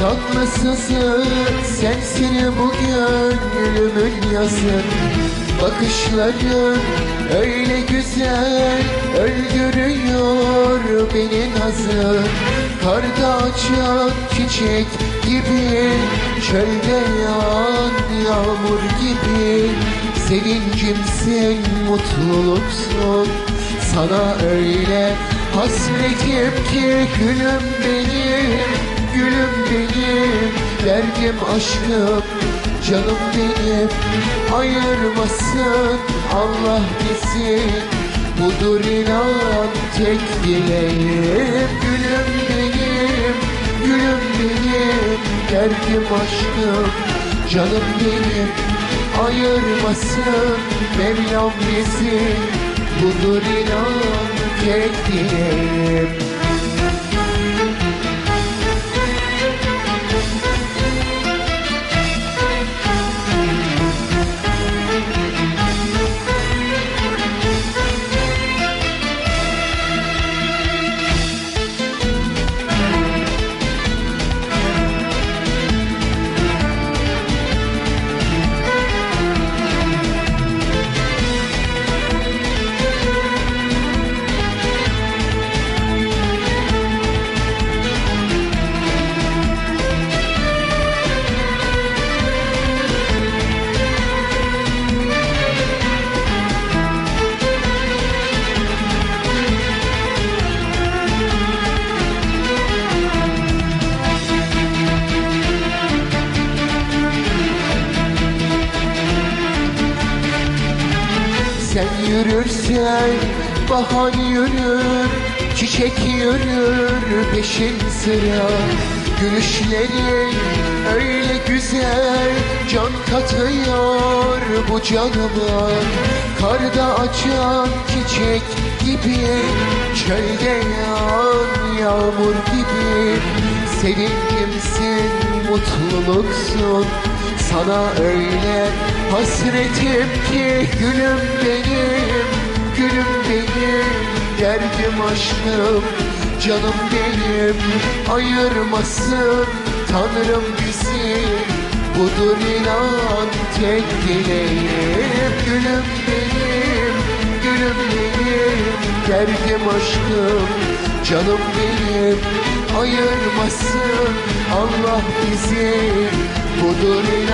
Tatlısızı sensin bu gönlümün yazı. Bakışların öyle güzel öldürüyor beni nazı. Karda açan çiçek gibi Çölde yağan yağmur gibi. Sevincimsin, mutluluksun. Sana öyle hasretim ki Gülüm benim, gülüm benim. Derdim aşkım, canım benim. Ayırmasın Allah bizi Budur inan tek dileğim. Gülüm benim, gülüm benim. Derdim aşkım, canım benim. Ayırmasın Mevlam bizi Budur inan tek dileğim Sen yürürsen bahar yürür Çiçek yürür peşin sıra. Gülüşlerin öyle güzel Can katıyor bu canıma. Karda açan çiçek gibi Çölde yağan yağmur gibi. Sevincimsin, mutluluksun Sana öyle hasretim ki Gülüm benim, gülüm benim. Derdim aşkım, canım benim Ayırmasın Tanrım bizi. Budur inan tek dileğim. Gülüm benim, gülüm benim. Derdim aşkım, canım benim. Ayırmasın Allah bizi. Budur inan